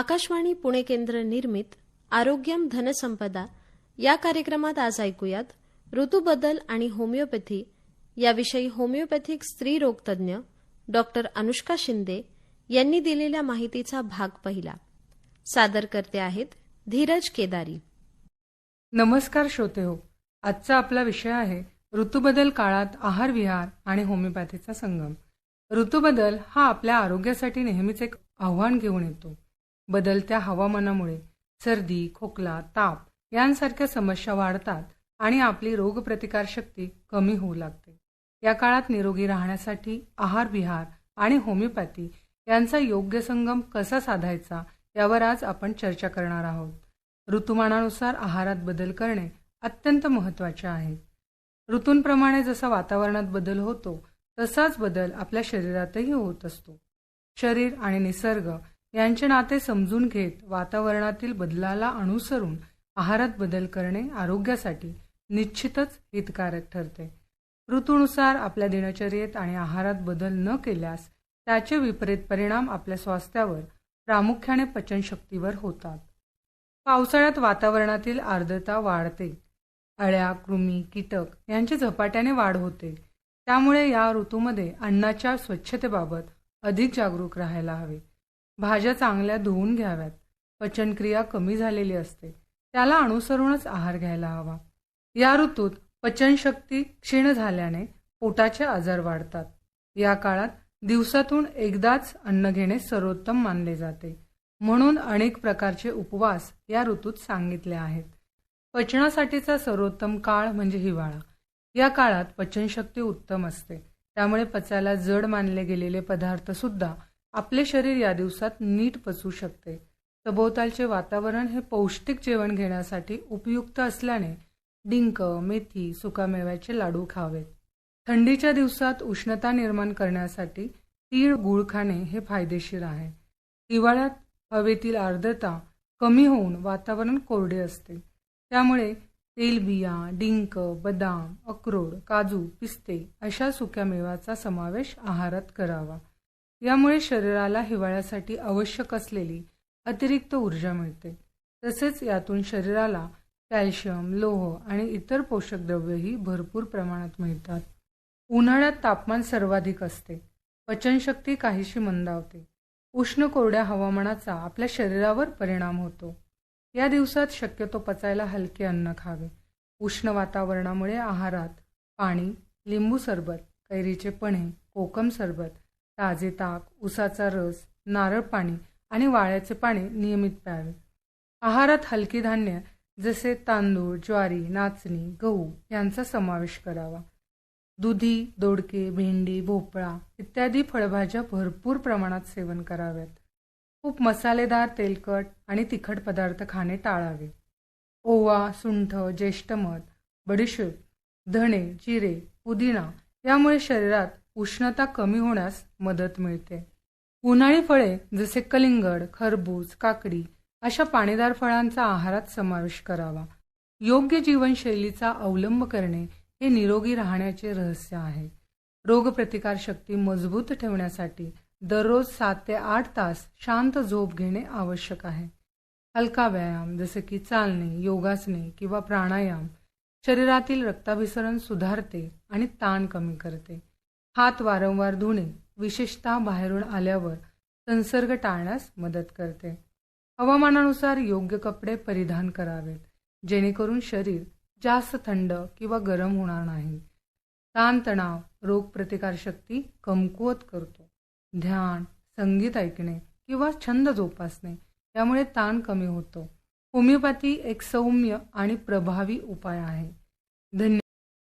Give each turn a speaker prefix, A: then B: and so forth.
A: आकाशवाणी पुणे केंद्र निर्मित आरोग्यम धनसंपदा या कार्यक्रमात आज ऐकूयात ऋतूबदल आणि होमिओपॅथी याविषयी होमिओपॅथिक स्त्री रोगतज्ञ डॉक्टर अनुष्का शिंदे यांनी दिलेल्या माहितीचा भाग पहिला. सादर करते आहेत धीरज केदारी.
B: नमस्कार श्रोते हो. आजचा आपला विषय आहे ऋतूबदल काळात आहार विहार आणि होमिओपॅथीचा संगम. ऋतूबदल हा आपल्या आरोग्यासाठी नेहमीच एक आव्हान घेऊन येतो. बदलत्या हवामानामुळे सर्दी खोकला ताप यांसारख्या समस्या वाढतात आणि आपली रोगप्रतिकारशक्ती कमी होऊ लागते. या काळात निरोगी राहण्यासाठी आहार विहार आणि होमिओपॅथी यांचा योग्य संगम कसा साधायचा यावर आज आपण चर्चा करणार आहोत. ऋतुमानानुसार आहारात बदल करणे अत्यंत महत्त्वाचे आहे. ऋतूंप्रमाणे जसा वातावरणात बदल होतो तसाच बदल आपल्या शरीरातही होत असतो. शरीर आणि निसर्ग यांचे नाते समजून घेत वातावरणातील बदलाला अनुसरून आहारात बदल करणे आरोग्यासाठी निश्चितच हितकारक ठरते. ऋतूनुसार आपल्या दिनचर्येत आणि आहारात बदल न केल्यास त्याचे विपरीत परिणाम आपल्या स्वास्थ्यावर प्रामुख्याने पचनशक्तीवर होतात. पावसाळ्यात वातावरणातील आर्द्रता वाढते. अळ्या कृमी कीटक यांची झपाट्याने वाढ होते. त्यामुळे या ऋतूमध्ये अन्नाच्या स्वच्छतेबाबत अधिक जागरूक राहायला हवे. भाज्या चांगल्या धुवून घ्याव्यात. पचनक्रिया कमी झालेली असते. त्याला अनुसरूनच आहार घ्यायला हवा. या ऋतूत पचनशक्ती क्षीण झाल्याने पोटाचे आजार वाढतात. या काळात दिवसातून एकदाच अन्न घेणे सर्वोत्तम मानले जाते. म्हणून अनेक प्रकारचे उपवास या ऋतूत सांगितले आहेत. पचनासाठीचा सर्वोत्तम काळ म्हणजे हिवाळा. या काळात पचनशक्ती उत्तम असते. त्यामुळे पचायला जड मानले गेलेले पदार्थ सुद्धा आपले शरीर या दिवसात नीट पचू शकते. सभोवतालचे वातावरण हे पौष्टिक जेवण घेण्यासाठी उपयुक्त असल्याने डिंक मेथी सुकामेव्याचे लाडू खावेत. थंडीच्या दिवसात उष्णता निर्माण करण्यासाठी तीळ गुळ खाणे हे फायदेशीर आहे. हिवाळ्यात हवेतील आर्द्रता कमी होऊन वातावरण कोरडे असते. त्यामुळे तेलबिया डिंक बदाम अक्रोड काजू पिस्ते अशा सुक्या मेव्याचा समावेश आहारात करावा. यामुळे शरीराला हिवाळ्यासाठी आवश्यक असलेली अतिरिक्त ऊर्जा मिळते. तसेच यातून शरीराला कॅल्शियम लोह आणि इतर पोषक द्रव्यही भरपूर प्रमाणात मिळतात. उन्हाळ्यात तापमान सर्वाधिक असते. पचनशक्ती काहीशी मंदावते. उष्ण कोरड्या हवामानाचा आपल्या शरीरावर परिणाम होतो. या दिवसात शक्यतो पचायला हलके अन्न खावे. उष्ण वातावरणामुळे आहारात पाणी लिंबू सरबत कैरीचे पणे कोकम सरबत ताजे ताक उसाचा रस नारळ पाणी आणि वाळ्याचे पाणी नियमित प्यावे. आहारात हलकी धान्य जसे तांदूळ ज्वारी नाचणी गहू यांचा समावेश करावा. दुधी दोडके भेंडी भोपळा इत्यादी फळभाज्या भरपूर प्रमाणात सेवन कराव्यात. खूप मसालेदार तेलकट आणि तिखट पदार्थ खाणे टाळावे. ओवा सुंठ ज्येष्ठमध बडीशेप धणे जिरे पुदिना यामुळे शरीरात उष्णता कमी होण्यास मदत मिळते. उन्हाळी फळे जसे कलिंगड खरबूज काकडी अशा पाणीदार फळांचा आहारात समावेश करावा. योग्य जीवनशैलीचा अवलंब करणे हे निरोगी राहण्याचे रहस्य आहे. रोगप्रतिकारशक्ती मजबूत ठेवण्यासाठी दररोज सात ते आठ तास शांत झोप घेणे आवश्यक आहे. हलका व्यायाम जसे की चालणे योगासने किंवा प्राणायाम शरीरातील रक्ताभिसरण सुधारते आणि ताण कमी करते. हात वारंवार धुणे विशेषतः बाहेरून आल्यावर संसर्ग टाळण्यास मदत करते. हवामानानुसार योग्य कपडे परिधान करावेत जेणेकरून शरीर जास्त थंड किंवा गरम होणार नाही. ताणतणाव रोगप्रतिकारशक्ती कमकुवत करतो. ध्यान संगीत ऐकणे किंवा छंद जोपासणे यामुळे ताण कमी होतो. होमिओपॅथी एक सौम्य आणि प्रभावी उपाय आहे. धन्यवाद.